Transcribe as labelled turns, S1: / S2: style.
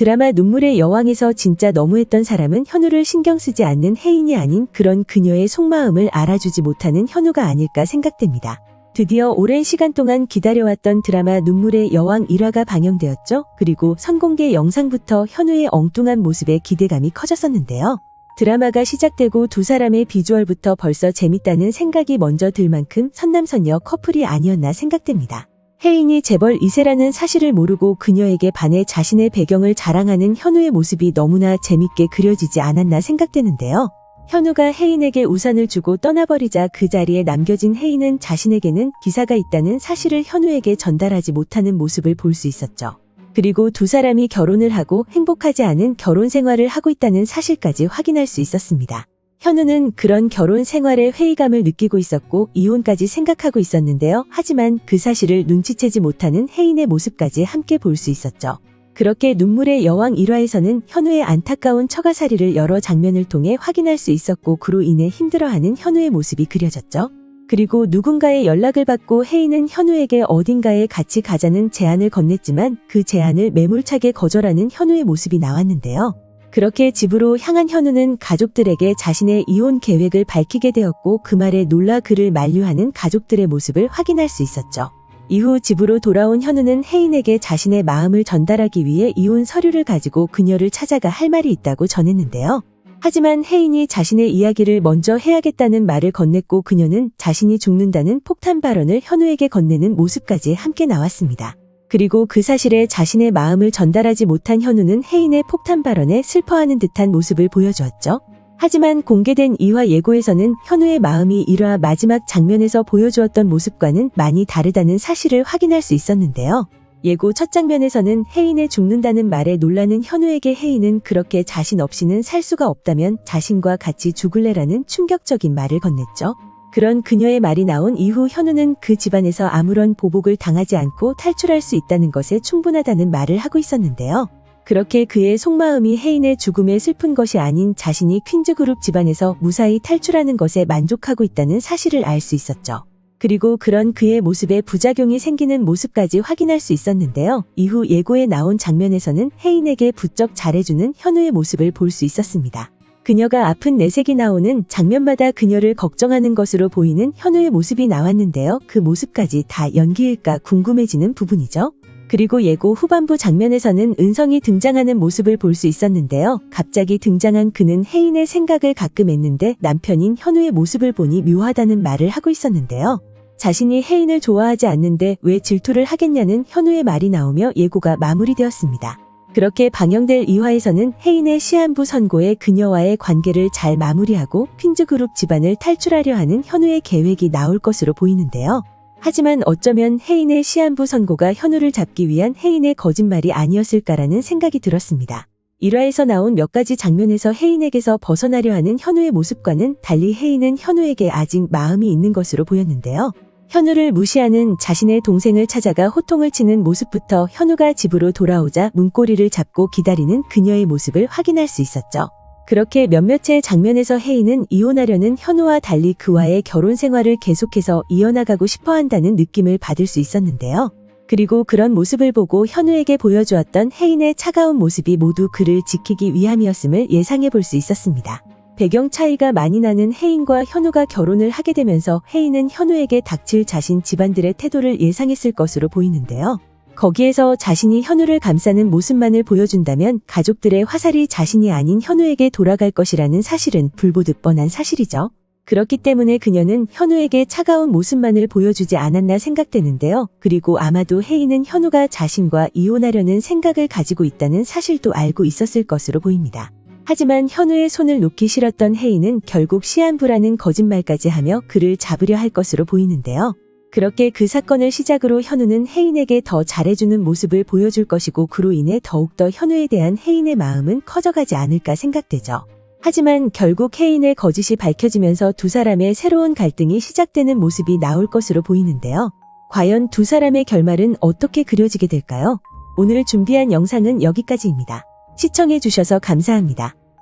S1: 드라마 눈물의 여왕에서 진짜 너무했던 사람은 현우를 신경 쓰지 않는 혜인이 아닌 그런 그녀의 속마음을 알아주지 못하는 현우가 아닐까 생각됩니다. 드디어 오랜 시간 동안 기다려왔던 드라마 눈물의 여왕 1화가 방영되었죠. 그리고 선공개 영상부터 현우의 엉뚱한 모습에 기대감이 커졌었는데요. 드라마가 시작되고 두 사람의 비주얼부터 벌써 재밌다는 생각이 먼저 들 만큼 선남선녀 커플이 아니었나 생각됩니다. 혜인이 재벌 2세라는 사실을 모르고 그녀에게 반해 자신의 배경을 자랑하는 현우의 모습이 너무나 재밌게 그려지지 않았나 생각되는데요. 현우가 혜인에게 우산을 주고 떠나버리자 그 자리에 남겨진 혜인은 자신에게는 기사가 있다는 사실을 현우에게 전달하지 못하는 모습을 볼 수 있었죠. 그리고 두 사람이 결혼을 하고 행복하지 않은 결혼 생활을 하고 있다는 사실까지 확인할 수 있었습니다. 현우는 그런 결혼 생활에 회의감을 느끼고 있었고 이혼까지 생각하고 있었는데요. 하지만 그 사실을 눈치채지 못하는 혜인의 모습까지 함께 볼 수 있었죠. 그렇게 눈물의 여왕 1화에서는 현우의 안타까운 처가살이를 여러 장면을 통해 확인할 수 있었고 그로 인해 힘들어하는 현우의 모습이 그려졌죠. 그리고 누군가의 연락을 받고 혜인은 현우에게 어딘가에 같이 가자는 제안을 건넸지만 그 제안을 매몰차게 거절하는 현우의 모습이 나왔는데요. 그렇게 집으로 향한 현우는 가족들에게 자신의 이혼 계획을 밝히게 되었고 그 말에 놀라 그를 만류하는 가족들의 모습을 확인할 수 있었죠. 이후 집으로 돌아온 현우는 혜인에게 자신의 마음을 전달하기 위해 이혼 서류를 가지고 그녀를 찾아가 할 말이 있다고 전했는데요. 하지만 혜인이 자신의 이야기를 먼저 해야겠다는 말을 건넸고 그녀는 자신이 죽는다는 폭탄 발언을 현우에게 건네는 모습까지 함께 나왔습니다. 그리고 그 사실에 자신의 마음을 전달하지 못한 현우는 혜인의 폭탄 발언에 슬퍼하는 듯한 모습을 보여주었죠. 하지만 공개된 2화 예고에서는 현우의 마음이 1화 마지막 장면에서 보여주었던 모습과는 많이 다르다는 사실을 확인할 수 있었는데요. 예고 첫 장면에서는 혜인의 죽는다는 말에 놀라는 현우에게 혜인은 그렇게 자신 없이는 살 수가 없다면 자신과 같이 죽을래라는 충격적인 말을 건넸죠. 그런 그녀의 말이 나온 이후 현우는 그 집안에서 아무런 보복을 당하지 않고 탈출할 수 있다는 것에 충분하다는 말을 하고 있었는데요. 그렇게 그의 속마음이 혜인의 죽음에 슬픈 것이 아닌 자신이 퀸즈그룹 집안에서 무사히 탈출하는 것에 만족하고 있다는 사실을 알 수 있었죠. 그리고 그런 그의 모습에 부작용이 생기는 모습까지 확인할 수 있었는데요. 이후 예고에 나온 장면에서는 혜인에게 부쩍 잘해주는 현우의 모습을 볼 수 있었습니다. 그녀가 아픈 내색이 나오는 장면마다 그녀를 걱정하는 것으로 보이는 현우의 모습이 나왔는데요. 그 모습까지 다 연기일까 궁금해지는 부분이죠. 그리고 예고 후반부 장면에서는 은성이 등장하는 모습을 볼 수 있었는데요. 갑자기 등장한 그는 혜인의 생각을 가끔 했는데 남편인 현우의 모습을 보니 묘하다는 말을 하고 있었는데요. 자신이 혜인을 좋아하지 않는데 왜 질투를 하겠냐는 현우의 말이 나오며 예고가 마무리되었습니다. 그렇게 방영될 2화에서는 혜인의 시한부 선고에 그녀와의 관계를 잘 마무리하고 퀸즈 그룹 집안을 탈출하려 하는 현우의 계획이 나올 것으로 보이는데요. 하지만 어쩌면 혜인의 시한부 선고가 현우를 잡기 위한 혜인의 거짓말이 아니었을까라는 생각이 들었습니다. 1화에서 나온 몇 가지 장면에서 혜인에게서 벗어나려 하는 현우의 모습과는 달리 혜인은 현우에게 아직 마음이 있는 것으로 보였는데요. 현우를 무시하는 자신의 동생을 찾아가 호통을 치는 모습부터 현우가 집으로 돌아오자 문고리를 잡고 기다리는 그녀의 모습을 확인할 수 있었죠. 그렇게 몇몇의 장면에서 혜인은 이혼하려는 현우와 달리 그와의 결혼 생활을 계속해서 이어나가고 싶어 한다는 느낌을 받을 수 있었는데요. 그리고 그런 모습을 보고 현우에게 보여주었던 혜인의 차가운 모습이 모두 그를 지키기 위함이었음을 예상해 볼 수 있었습니다. 배경 차이가 많이 나는 혜인과 현우가 결혼을 하게 되면서 혜인은 현우에게 닥칠 자신 집안들의 태도를 예상했을 것으로 보이는데요. 거기에서 자신이 현우를 감싸는 모습만을 보여준다면 가족들의 화살이 자신이 아닌 현우에게 돌아갈 것이라는 사실은 불보듯 뻔한 사실이죠. 그렇기 때문에 그녀는 현우에게 차가운 모습만을 보여주지 않았나 생각되는데요. 그리고 아마도 혜인은 현우가 자신과 이혼하려는 생각을 가지고 있다는 사실도 알고 있었을 것으로 보입니다. 하지만 현우의 손을 놓기 싫었던 혜인은 결국 시한부라는 거짓말까지 하며 그를 잡으려 할 것으로 보이는데요. 그렇게 그 사건을 시작으로 현우는 혜인에게 더 잘해주는 모습을 보여줄 것이고 그로 인해 더욱더 현우에 대한 혜인의 마음은 커져가지 않을까 생각되죠. 하지만 결국 혜인의 거짓이 밝혀지면서 두 사람의 새로운 갈등이 시작되는 모습이 나올 것으로 보이는데요. 과연 두 사람의 결말은 어떻게 그려지게 될까요? 오늘 준비한 영상은 여기까지입니다. 시청해주셔서 감사합니다.